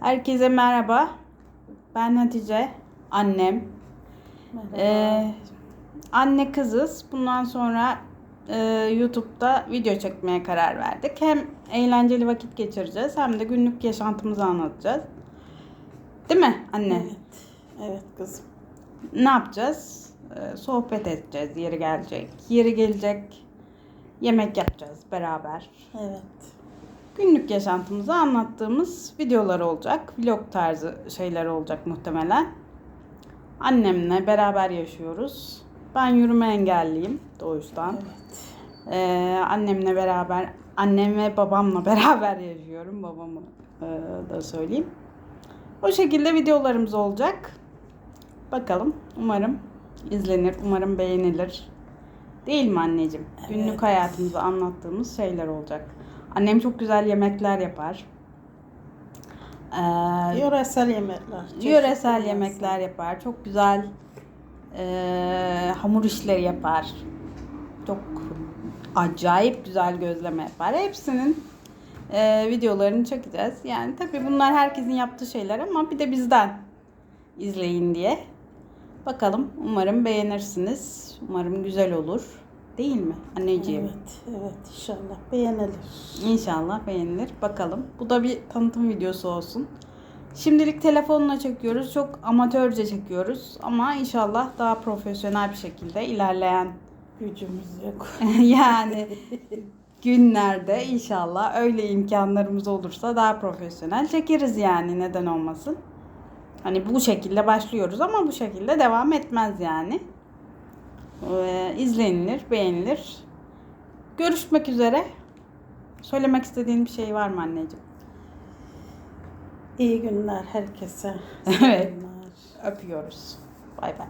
Herkese merhaba. Ben Hatice, annem. Merhaba. Ee, anne kızız. Bundan sonra e, YouTube'da video çekmeye karar verdik. Hem eğlenceli vakit geçireceğiz hem de günlük yaşantımızı anlatacağız. Değil mi anne? Evet. Evet kızım. Ne yapacağız? Ee, sohbet edeceğiz yeri gelecek. Yeri gelecek yemek yapacağız beraber. Evet. Günlük yaşantımızı anlattığımız videolar olacak. Vlog tarzı şeyler olacak muhtemelen. Annemle beraber yaşıyoruz. Ben yürüme engelliyim doğuştan. Evet. Ee, annemle beraber, annem ve babamla beraber yaşıyorum. Babamı e, da söyleyeyim. O şekilde videolarımız olacak. Bakalım. Umarım izlenir. Umarım beğenilir. Değil mi anneciğim? Evet. Günlük hayatımızı anlattığımız şeyler olacak. Annem çok güzel yemekler yapar. Ee, Yöresel yemekler. Yöresel çeşitli yemekler yapar. Çok güzel eee, hamur işleri yapar. Çok acayip güzel gözleme yapar. Hepsinin eee, videolarını çekeceğiz. Yani tabii bunlar herkesin yaptığı şeyler ama bir de bizden izleyin diye. Bakalım. Umarım beğenirsiniz. Umarım güzel olur. Değil mi anneciğim? Evet. Evet. İnşallah beğenilir. İnşallah beğenilir. Bakalım. Bu da bir tanıtım videosu olsun. Şimdilik telefonla çekiyoruz. Çok amatörce çekiyoruz. Ama inşallah daha profesyonel bir şekilde ilerleyen Gücümüz yok. yani günlerde inşallah öyle imkanlarımız olursa daha profesyonel çekeriz yani neden olmasın. Hani bu şekilde başlıyoruz ama bu şekilde devam etmez yani. Ee, izlenilir, beğenilir. Görüşmek üzere. Söylemek istediğin bir şey var mı anneciğim? İyi günler herkese. Evet. Selamlar. Öpüyoruz. Bay bay.